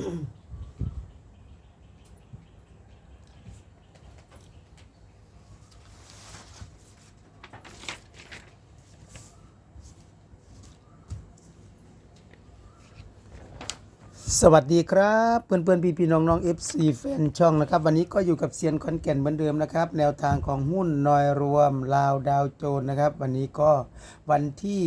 สวัสดีครับเพื่อนเพื่อนพี่พี่น้องน้องเอฟซีแฟนช่องนะครับ วันนี้ก็อยู่กับเซียนคอนแก่นเหมือนเดิมนะครับ แนวทางของหุ้นนอยรวมลาวดาวโจนนะครับ วันนี้ก็วันที่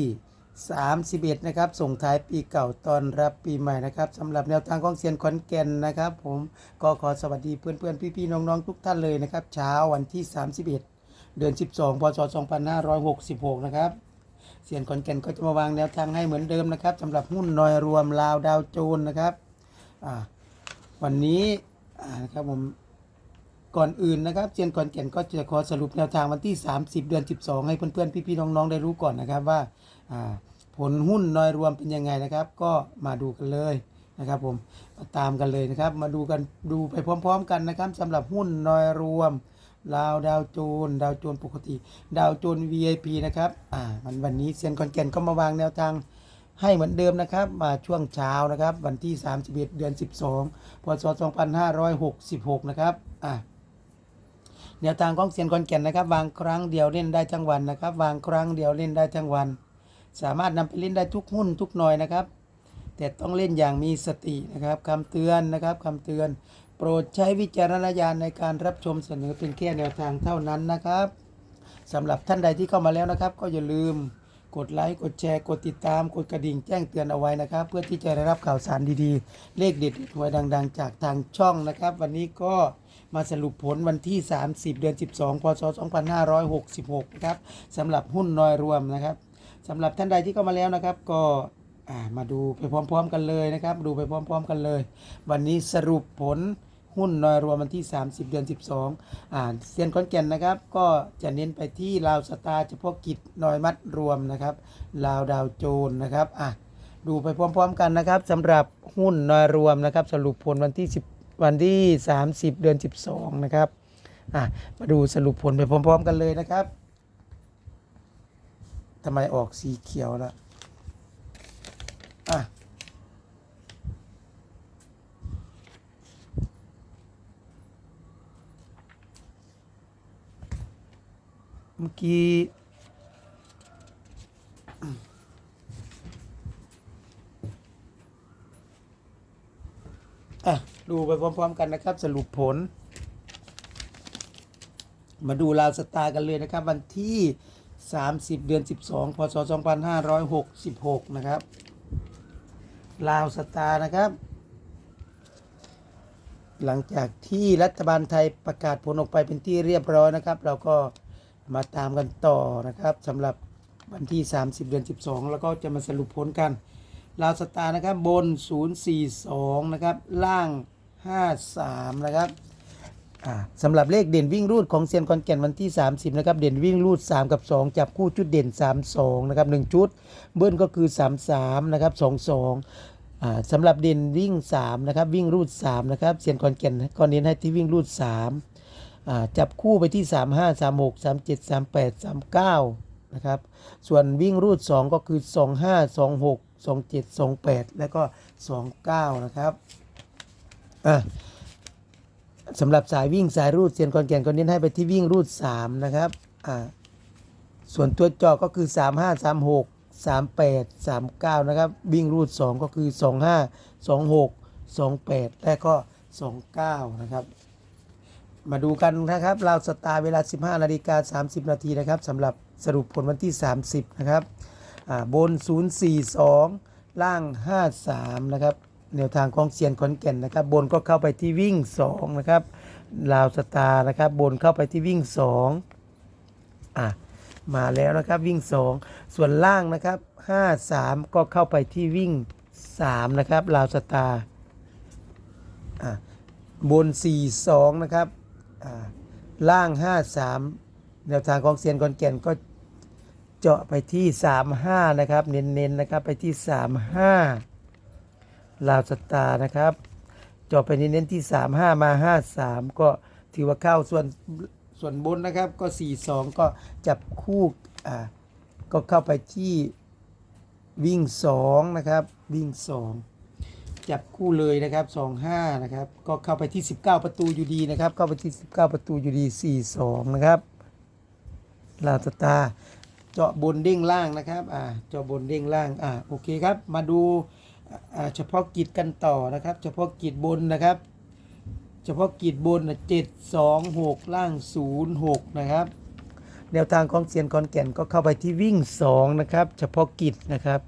31 นะครับ ส่งท้ายปีเก่าตอนรับปีใหม่นะครับสำหรับแนวทางของเซียนคอนแก่นนะครับ ผมก็ขอสวัสดีเพื่อนเพื่อนพี่พี่น้องน้องทุกท่านเลยนะครับ เช้าวันที่ 31 เดือน 12 พศ 2566 นะครับเสียนขอนแก่นก็จะมาวางแนวทางให้เหมือนเดิมนะครับสำหรับหุ้นนอยรวมลาวดาวโจนนะครับวันนี้นะครับผมก่อนอื่นนะครับเซียนขอนแก่นก็จะขอสรุปแนวทางวันที่ 30 เดือน 12 ให้เพื่อนๆ พี่ๆ น้องๆ ได้รู้ก่อนนะครับว่า ผลหุ้นนอยรวมเป็นยังไงนะครับ ก็มาดูกันเลยนะครับผมมาตามกันเลยนะครับ มาดูกันดูไปพร้อม ๆ กันนะครับสำหรับหุ้นนอยรวมลาวดาวโจน ดาวโจนปกติ ดาวโจน VIP นะครับอ่ามันวันนี้เซียนคอนแกนก็มาวางแนวทางให้เหมือนเดิมนะครับ มาช่วงเช้านะครับ วันที่ 31 เดือน 12 พศ 2566 นะครับอ่าแนวทางของเซียนคอนแก่นนะครับ วางครั้งเดียวเล่นได้ทั้งวันนะครับ วางครั้งเดียวเล่นได้ทั้งวัน สามารถนำไปเล่นได้ทุกหุ้นทุกหน่อยนะครับ แต่ต้องเล่นอย่างมีสตินะครับคำเตือนนะครับคำเตือน โปรดใช้วิจารณญาณในการรับชมเสนอเป็นแค่แนวทางเท่านั้นนะครับสำหรับท่านใดที่เข้ามาแล้วนะครับ ก็อย่าลืมกดไลค์ กดแชร์ กดติดตาม กดกระดิ่งแจ้งเตือนเอาไว้นะครับ เพื่อที่จะได้รับข่าวสารดีๆ เลขเด็ดหวยดัง ๆ จากทางช่องนะครับ วันนี้ก็มาสรุปผลวันที่ 30 เดือน 12 พศ 2566 นะครับสำหรับหุ้นน้อยรวมนะครับ สำหรับท่านใดที่เข้ามาแล้วนะครับ ก็มาดูไปพร้อมๆกันเลยนะครับ ดูไปพร้อม ๆ กันเลย วันนี้สรุปผลหุ้นนอยรวมวันที่ 30 เดือน 12อ่าเซียนคอนแก่นนะครับ ก็จะเน้นไปที่ลาวสตาร์เฉพาะกิจนอยมัดรวมนะครับลาวดาวโจนนะครับอะดูไปพร้อมๆกันนะครับสำหรับหุ้นนอยรวมนะครับ สรุปผลวันที่ 10 วันที่ 30 เดือน 12 นะครับอะมาดูสรุปผลไปพร้อม ๆ กันเลยนะครับ ทำไมออกสีเขียวล่ะอะ เมื่อกี้อะ ดูไปพร้อม ๆ กันนะครับ สรุปผล มาดูลาวสตาร์กันเลยนะครับ วันที่ 30 เดือน 12 พศ 2566 นะครับ ลาวสตาร์นะครับ หลังจากที่รัฐบาลไทยประกาศผลออกไปเป็นที่เรียบร้อยนะครับ เราก็มาตามกันต่อนะครับสำหรับวันที่ 30 เดือน 12 แล้วก็จะมาสรุปผลกัน ลาวสตาร์นะครับบน 042 นะครับ ล่าง 53 นะครับ สำหรับเลขเด่นวิ่งรูดของเซียนคอนแก่นวันที่ 30 นะครับ เด่นวิ่งรูด 3 กับ 2 จับคู่ชุดเด่น 32 นะครับ 1 ชุด เบิ้ลก็คือ 33 นะครับ 22อ่าสำหรับเด่นวิ่ง 3 นะครับ วิ่งรูด 3 นะครับเซียนคอนแก่นก็เน้นให้ที่วิ่งรูด 3 จับคู่ไปที่ 35 36 37 38 39 นะครับ ส่วนวิ่งรูด 2 ก็คือ 25 26 27 28 แล้วก็ 29 นะครับอะ สำหรับสายวิ่งสายรูดเซียนคอนแก่นก็เน้นให้ไปที่วิ่งรูด 3 นะครับอ่าส่วนตัวจอก็คือ 35 36 38 39 นะครับ วิ่งรูด 2 ก็คือ 25 26 28 และก็ 29 นะครับ มาดูกันนะครับ เราวสตาร์เวลา 15นาฬิกา30 นาทีนะครับสำหรับสรุปผลวันที่ 30 นะครับอ่าบน 042 ล่าง 53 นะครับ แนวทางของเซียนขอนแก่นนะครับ บนก็เข้าไปที่วิ่ง2นะครับลาวสตาร์นะครับ บนเข้าไปที่วิ่ง2อะมาแล้วนะครับวิ่ง 2 ส่วนล่างนะครับ 53 ก็เข้าไปที่วิ่ง 3 นะครับลาวสตาร์อะบน 42 นะครับอ่าล่าง 53 แนวทางของเซียนกอนแก่นก็เจาะไปที่ 35 นะครับ เน้นๆนะครับไปที่ 35 ลาวสตาร์นะครับเจาะไปเน้นที่ 35 มา 53 ก็ถือว่าเข้าส่วนส่วนบนนะครับก็ 42 ก็จับคู่อ่าก็เข้าไปที่วิ่ง 2 นะครับ วิ่ง 2 จับคู่เลยนะครับสองห้านะครับก็เข้าไปที่ 19 ประตูอยู่ดีนะครับ เข้าไปที่ 19 ประตูอยู่ดี 4 2 นะครับลาวสตาร์เจาะบนเด้งล่างนะครับอ่าเจาะบนเด้งล่างอ่าโอเคครับมาดู เฉพาะกิจกันต่อนะครับ เฉพาะกิจบนนะครับ เฉพาะกิจบนเจ็ดสองหกล่างศูนย์หกนะครับแนวทางของเซียนคอนแก่นก็เข้าไปที่วิ่งสองนะครับ เฉพาะกิจนะครับ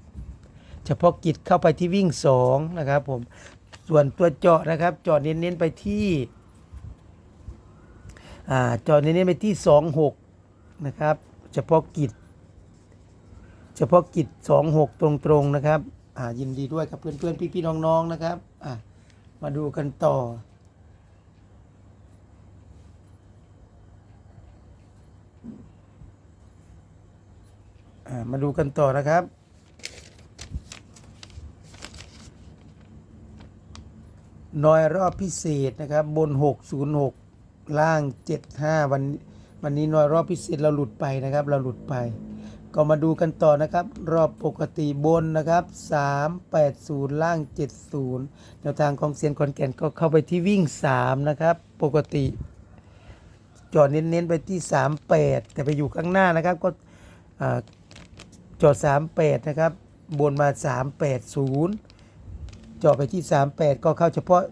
เฉพาะกิจเข้าไปที่วิ่งสองนะครับผมส่วนตัวเจาะนะครับเจาะเน้นๆไปที่เจาะเน้นๆไปที่สองหกนะครับ เฉพาะกิจเฉพาะกิจสองหกตรงๆนะครับ ยินดีด้วยกับเพื่อนๆ พี่ๆ น้องๆ นะครับอ่ามาดูกันต่ออ่ามาดูกันต่อนะครับน้อยรอบพิเศษนะครับ บน 606 ล่าง 75 วันวันนี้น้อยรอบพิเศษเราหลุดไปนะครับ เราหลุดไป ก็มาดูกันต่อนะครับ รอบปกติบนนะครับ 380 ล่าง 70 แนวทางของเซียนคอนแก่นก็เข้าไปที่วิ่ง 3 นะครับ ปกติ จอดเน้นๆไปที่ 38 แต่ไปอยู่ข้างหน้านะครับ ก็อ่าจอด 38 นะครับ บนมา 380 จอดไปที่ 38 ก็เข้าเฉพาะ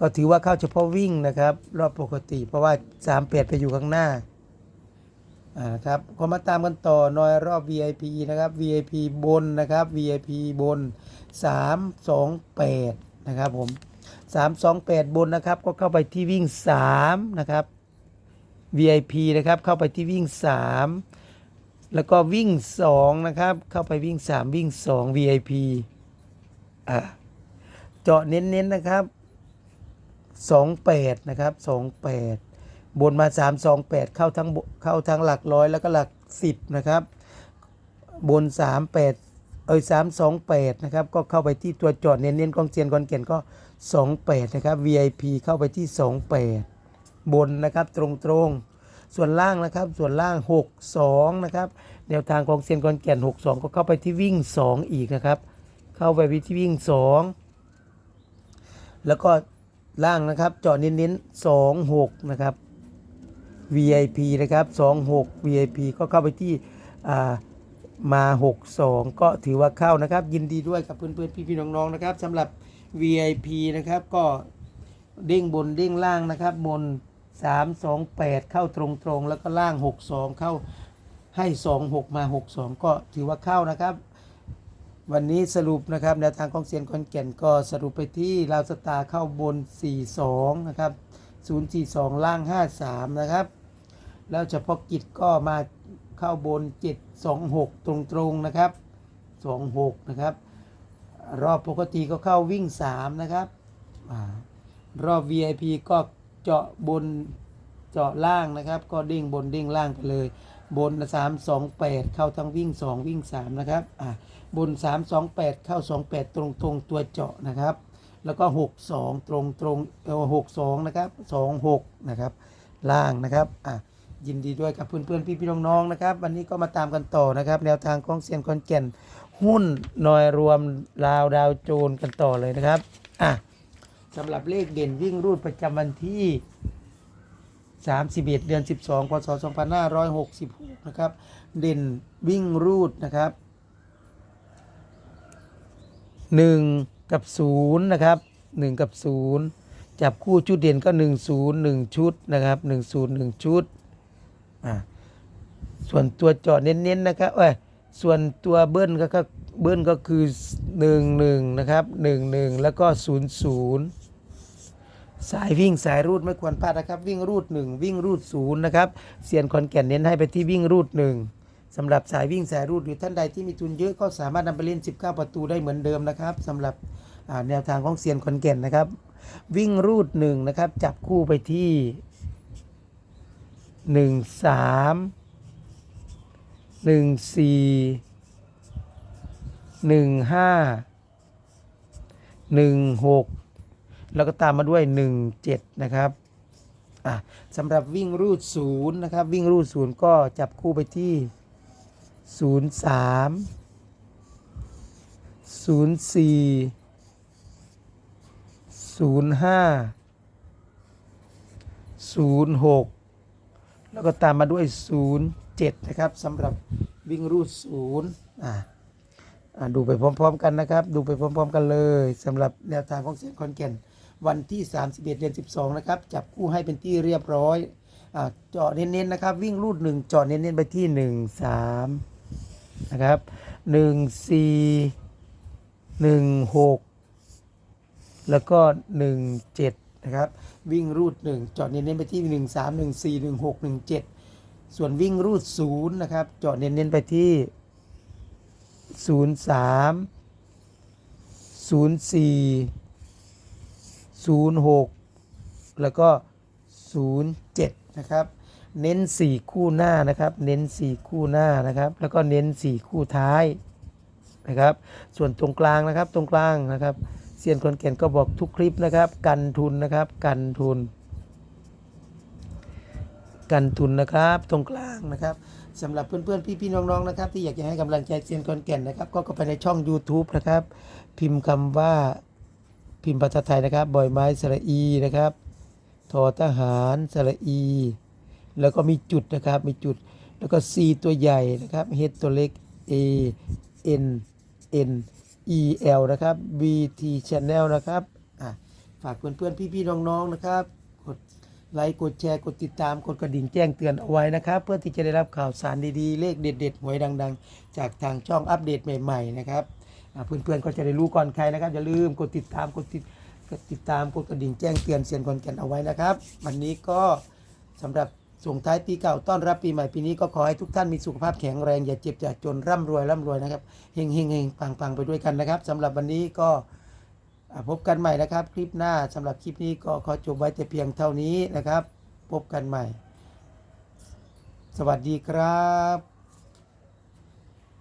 ก็ถือว่าเข้าเฉพาะวิ่งนะครับ รอบปกติ เพราะว่า 38 ไปอยู่ข้างหน้า อ่าครับก็มาตามกันต่อนอยรอบ VIP นะครับ VIP บนนะครับ VIP บน 328 นะครับผม 328 บนนะครับก็เข้าไปที่วิ่ง 3 นะครับ VIP นะครับเข้าไปที่วิ่ง 3 แล้วก็วิ่ง 2 นะครับ เข้าไปวิ่ง 3 วิ่ง 2 VIP อะเจาะเน้นๆนะครับ 28 นะครับ 28 บนมา 328 เข้าทั้งเข้าทั้งหลักร้อยแล้วก็หลัก 10 นะครับ บน 38 เอ้ย328 นะครับ ก็เข้าไปที่ตัวจอดเน้นๆกองเจียนกอนเก่นก็ 28 นะครับ VIP เข้าไปที่ 28 บนนะครับตรงๆ ส่วนล่างนะครับ ส่วนล่าง 62 นะครับ แนวทางของเซียนกอนแก่น62 ก็เข้าไปที่วิ่ง 2 อีกนะครับ เข้าไปที่วิ่ง 2 แล้วก็ล่างนะครับเจาะเน้นๆ 26 นะครับ VIP นะครับ 26 VIP ก็เข้าไปที่อ่ามา 62 ก็ถือว่าเข้านะครับ ยินดีด้วยกับเพื่อนๆพี่ๆน้องๆนะครับสำหรับ VIP นะครับก็เด้งบนเด้งล่างนะครับบน 328 เข้าตรงๆ แล้วก็ล่าง 62 เข้าให้ 26 มา 62 ก็ถือว่าเข้านะครับ วันนี้สรุปนะครับแนวทางของเซียนคอนแก่นก็สรุปไปที่ลาวสตาร์เข้าบน 42 นะครับ 042 ล่าง 53 นะครับ แล้วเฉพาะกิจก็มาเข้าบน 726 ตรงๆ นะครับ 26 นะครับ รอบปกติก็เข้าวิ่ง 3 นะครับอรอบ VIP ก็เจาะบนเจาะล่างนะครับ ก็เด้งบนเด้งล่างไปเลย บน 328 เข้าทั้งวิ่ง 2 วิ่ง 3 นะครับบน 328 เข้า 28 ตรงๆ ตัวเจาะนะครับ แล้วก็ 62 ตรงตรงเออ62นะครับ26นะครับล่างนะครับอะยินดีด้วยกับเพื่อนๆ พี่ๆน้องๆนะครับ วันนี้ก็มาตามกันต่อนะครับ แนวทางของเซียนคอนแก่นหุ้นหน่อยรวมลาวดาวโจนกันต่อเลยนะครับอะสำหรับเลขเด่นวิ่งรูดประจำวันที่31 เดือน 12พศ2566 นะครับ เด่นวิ่งรูดนะครับ 1 กับ0นะครับ1 กับ 0 จับคู่ชุดเด่นก็ 1 0 1 ชุดนะครับ 1 0 1 ชุดอ่าส่วนตัวจาะเน้นๆนะครับเอ้ยส่วนตัวเบิ้ลก็เบิ้ลก็คือ 1 1 นะครับ 1 1 แล้วก็ 0 0 สายวิ่งสายรูดไม่ควรพลาดนะครับ วิ่งรูด 1 วิ่งรูด 0 นะครับเซียนคอนแก่นเน้นให้ไปที่วิ่งรูด 1 สำหรับสายวิ่งสายรูดหรือท่านใดที่มีทุนเยอะก็สามารถนำไปเล่น 19 ประตูได้เหมือนเดิมนะครับสำหรับแนวทางของเซียนคอนแก่นนะครับ วิ่งรูด1นะครับจับคู่ไปที่ 1 3 1 4 1 5 1 6 แล้วก็ตามมาด้วย 1 7 นะครับอะสำหรับวิ่งรูด0นะครับวิ่งรูด0ก็จับคู่ไปที่ 0 3 0 4ศูนย์ห้าศูนย์หกแล้วก็ตามมาด้วยศูนย์เจ็ดนะครับสำหรับวิ่งรูดศูนย์อ่าอ่าดูไปพร้อมๆกันนะครับ ดูไปพร้อม ๆ กันเลยสำหรับแนวทางของเสียงคอนแก่นวันที่ 31 เดือน12 นะครับ จับคู่ให้เป็นที่เรียบร้อยอ่าเจาะเน้นๆนะครับ วิ่งรูด 1 เจาะเน้นๆ ไปที่ 1 3 นะครับ1 4 1 6แล้วก็1 7นะครับ วิ่งรูด1เจาะเน้นๆไปที่1 3 1 4 1 6 1 7ส่วนวิ่งรูด0นะครับเจาะเน้นๆไปที่0 3 0 4 06แล้วก็07นะครับ เน้น 4 คู่หน้านะครับ เน้น 4 คู่หน้านะครับ แล้วก็เน้น 4 คู่ท้ายนะครับ ส่วนตรงกลางนะครับ ตรงกลางนะครับเซียนคนเก่นก็บอกทุกคลิปนะครับ กันทุนนะครับ กันทุน กันทุนนะครับ ตรงกลางนะครับสำหรับเพื่อนๆ พี่ๆ น้องๆ นะครับ ที่อยากจะให้กำลังใจเซียนคนแก่นนะครับ ก็เข้าไปในช่อง YouTube นะครับ พิมพ์คำว่าพิมพ์ภาษาไทยนะครับบอยไม้สระอีนะครับทอทหารสระอี แล้วก็มีจุดนะครับ มีจุด แล้วก็ C ตัวใหญ่นะครับ H ตัวเล็ก A N N E L นะครับ B T Channel นะครับอะฝากเพื่อนๆ พี่ๆ น้องๆ นะครับ กดไลค์ กดแชร์ กดติดตาม กดกระดิ่งแจ้งเตือนเอาไว้นะครับ เพื่อที่จะได้รับข่าวสารดีๆ เลขเด็ดๆ หวยดังๆ จากทางช่องอัปเดตใหม่ๆ นะครับเพื่อนๆ ก็จะได้รู้ก่อนใครนะครับ อย่าลืมกดติดตาม กดติดกดติดตาม กดกระดิ่งแจ้งเตือนเสียนคอนแก่นเอาไว้นะครับ วันนี้ก็สำหรับ ส่งท้ายปีเก่าต้อนรับปีใหม่ปีนี้ก็ขอให้ทุกท่านมีสุขภาพแข็งแรงอย่าเจ็บอย่าจนร่ำรวยร่ำรวยนะครับเฮงเฮงเฮงปังปังไปด้วยกันนะครับสำหรับวันนี้ก็พบกันใหม่นะครับ คลิปหน้าสำหรับคลิปนี้ก็ขอจบไว้แต่เพียงเท่านี้นะครับ พบกันใหม่ สวัสดีครับ